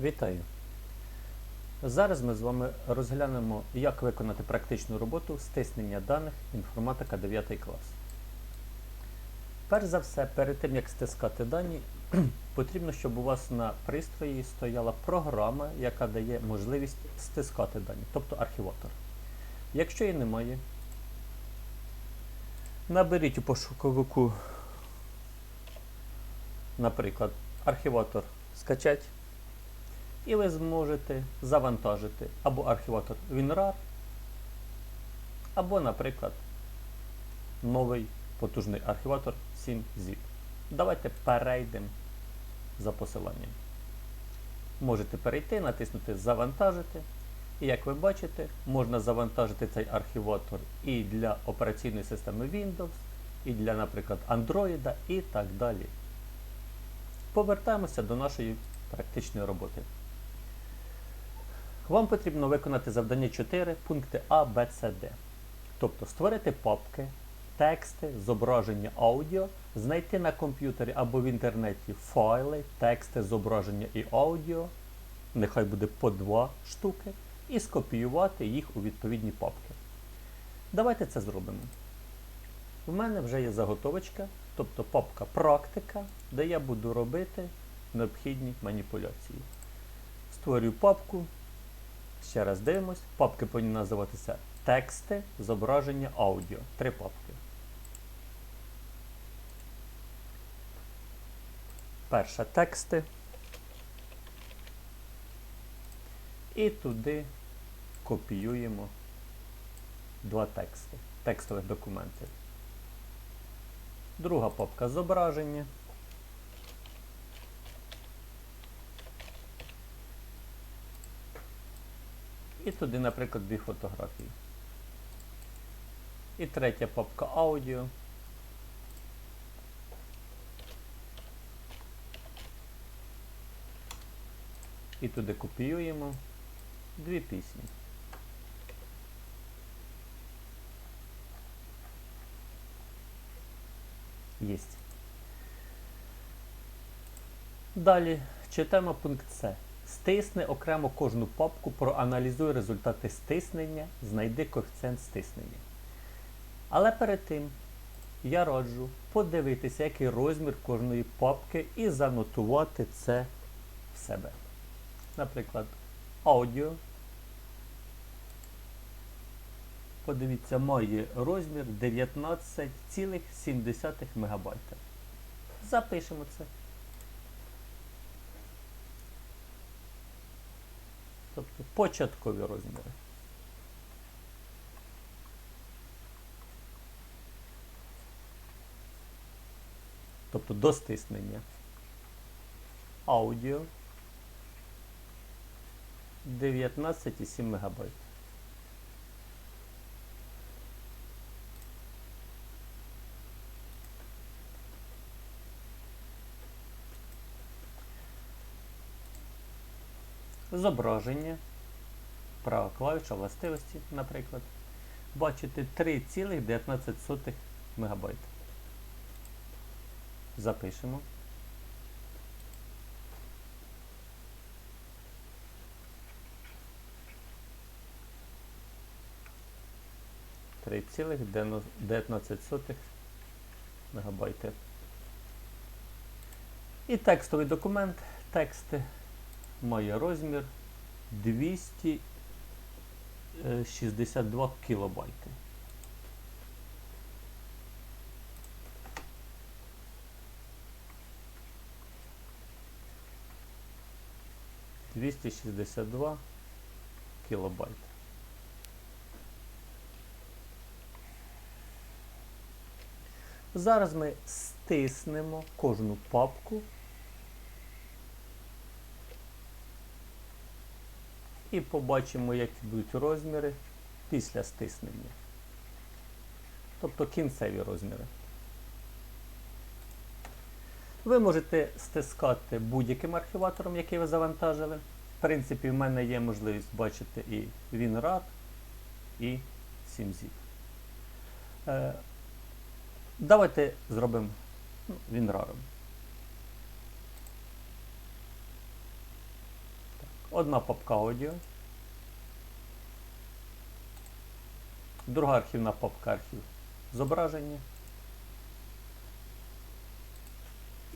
Вітаю! Зараз ми з вами розглянемо, як виконати практичну роботу стиснення даних інформатика 9 клас. Перш за все, перед тим як стискати дані, потрібно, щоб у вас на пристрої стояла програма, яка дає можливість стискати дані, тобто архіватор. Якщо її немає, наберіть у пошуковику, наприклад, архіватор скачать. І ви зможете завантажити або архіватор WinRAR, або, наприклад, новий потужний архіватор 7zip. Давайте перейдемо за посиланням. Можете перейти, натиснути Завантажити. І як ви бачите, можна завантажити цей архіватор і для операційної системи Windows, і для, наприклад, Android і так далі. Повертаємося до нашої практичної роботи. Вам потрібно виконати завдання 4, пункти А, Б, С, Д. Тобто створити папки, тексти, зображення аудіо, знайти на комп'ютері або в інтернеті файли, тексти, зображення і аудіо, нехай буде по два штуки, і скопіювати їх у відповідні папки. Давайте це зробимо. У мене вже є заготовочка, тобто папка практика, де я буду робити необхідні маніпуляції. Створюю папку. Ще раз дивимось. Папки повинні називатися тексти, зображення, аудіо. Три папки. Перша тексти. І туди копіюємо два тексти. Текстових документів. Друга папка зображення. І туди, наприклад, дві фотографії. І третя папка аудіо. І туди копіюємо дві пісні. Єсть. Далі читаємо пункт С. Стисни окремо кожну папку, проаналізуй результати стиснення, знайди коефіцієнт стиснення. Але перед тим я раджу подивитися, який розмір кожної папки і занотувати це в себе. Наприклад, аудіо. Подивіться, має розмір 19,7 МБ. Запишемо це. Тобто початкові розміри. Тобто до стиснення. Аудіо 19,7 МБ. Зображення, права клавіша властивості, наприклад, бачите 3,19 МБ. Запишемо. Три цілих 19 мегабайти. І текстовий документ. Тексти має розмір 262 кілобайти. Двісті шістдесят два кілобайт. Зараз ми стиснемо кожну папку і побачимо, які будуть розміри після стиснення. Тобто кінцеві розміри. Ви можете стискати будь-яким архіватором, який ви завантажили. В принципі, в мене є можливість бачити і WinRAR, і 7zip. Е, давайте зробимо ну, WinRAR. Одна папка аудіо, друга архівна папка архів зображення.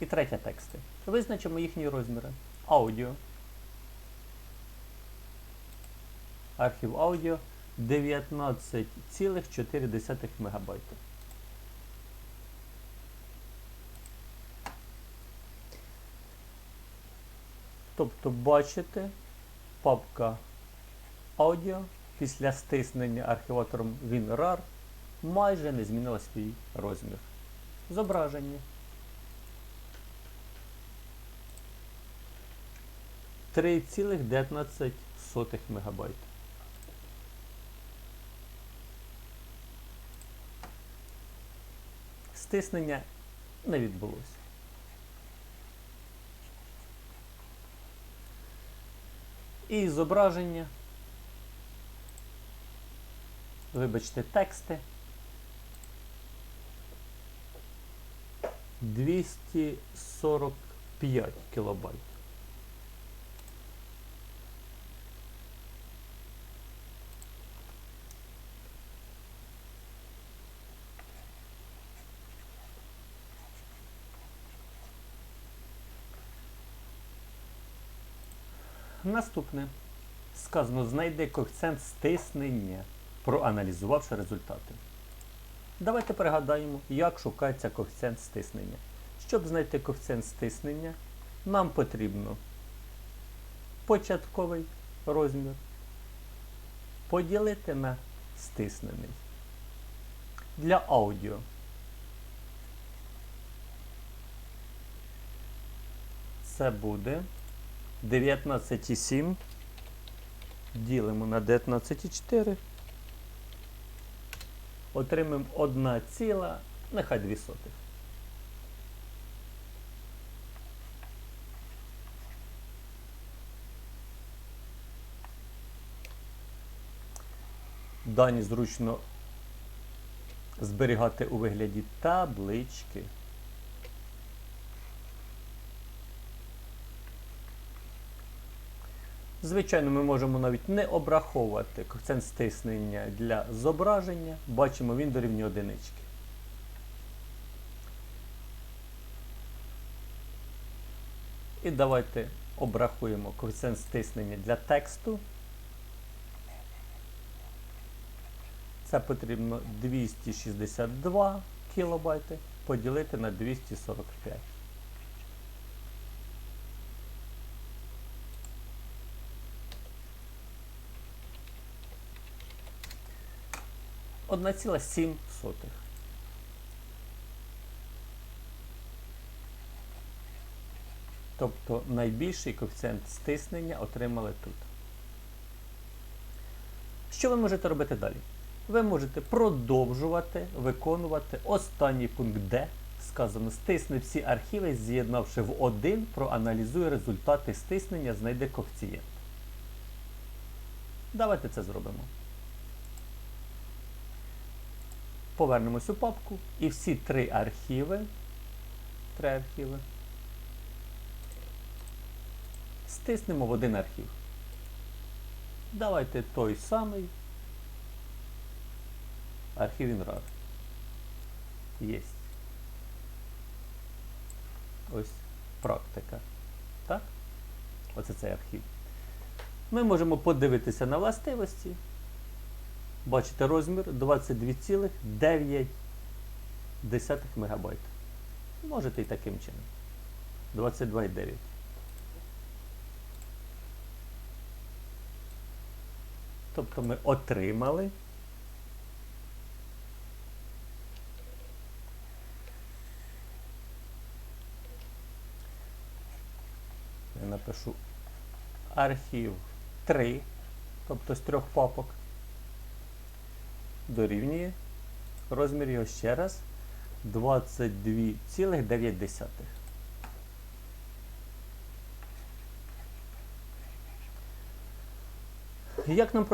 І третя тексти. Визначимо їхні розміри. Аудіо. Архів аудіо 19,4 МБ. Тобто бачите, папка аудіо після стиснення архіватором WinRAR майже не змінила свій розмір. Зображення. 3,19 МБ. Стиснення не відбулося. І зображення. Вибачте, тексти. 245 кілобайт. Наступне. Сказано, знайди коефіцієнт стиснення, проаналізувавши результати. Давайте пригадаємо, як шукається коефіцієнт стиснення. Щоб знайти коефіцієнт стиснення, нам потрібно початковий розмір поділити на стиснений. Для аудіо. Це буде 19,7 ділимо на 19,4. Отримаємо 1 ціла, нехай 2 сотих. Дані зручно зберігати у вигляді таблички. Звичайно, ми можемо навіть не обраховувати коефіцієнт стиснення для зображення. Бачимо, він дорівнює одинички. І давайте обрахуємо коефіцієнт стиснення для тексту. Це потрібно 262 кБ поділити на 245. Одна ціла сім сотих. Тобто найбільший коефіцієнт стиснення отримали тут. Що ви можете робити далі? Ви можете продовжувати виконувати останній пункт Д. Сказано, стисни всі архіви, з'єднавши в один, проаналізуй результати стиснення, знайди коефіцієнт. Давайте це зробимо. Повернемось у папку і всі три архіви, три архіви стиснемо в один архів. Давайте той самий архів WinRAR. Єсть. Ось практика. Так? Оце цей архів. Ми можемо подивитися на властивості. Бачите розмір 22,9 МБ. Можете і таким чином. 22,9. Тобто ми отримали я напишу архів 3, тобто з трьох папок, дорівнює розмір його ще раз 22,9. Як нам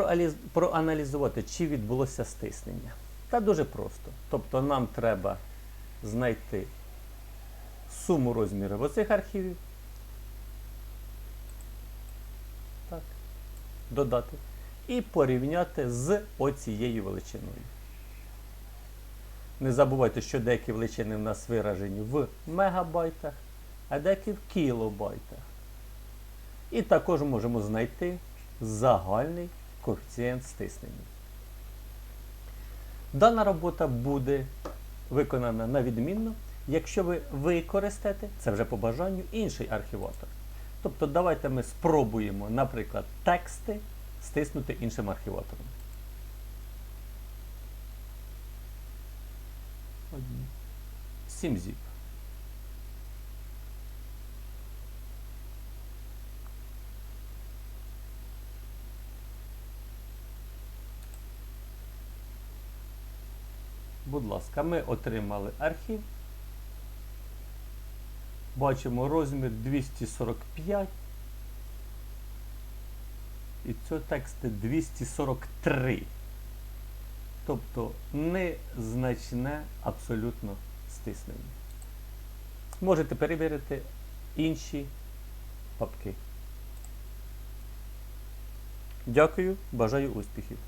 проаналізувати, чи відбулося стиснення? Та дуже просто. Тобто нам треба знайти суму розмірів оцих архівів Так. Додати. І порівняти з оцією величиною. Не забувайте, що деякі величини в нас виражені в мегабайтах, а деякі в кілобайтах. І також можемо знайти загальний коефіцієнт стиснення. Дана робота буде виконана на відмінно, якщо ви використаєте, це вже по бажанню, інший архіватор. Тобто давайте ми спробуємо, наприклад, тексти стиснути іншим архіватором. 7 зіп. Будь ласка, ми отримали архів. Бачимо розмір 245. І це текст 243. Тобто незначне абсолютно стиснення. Можете перевірити інші папки. Дякую, бажаю успіхів!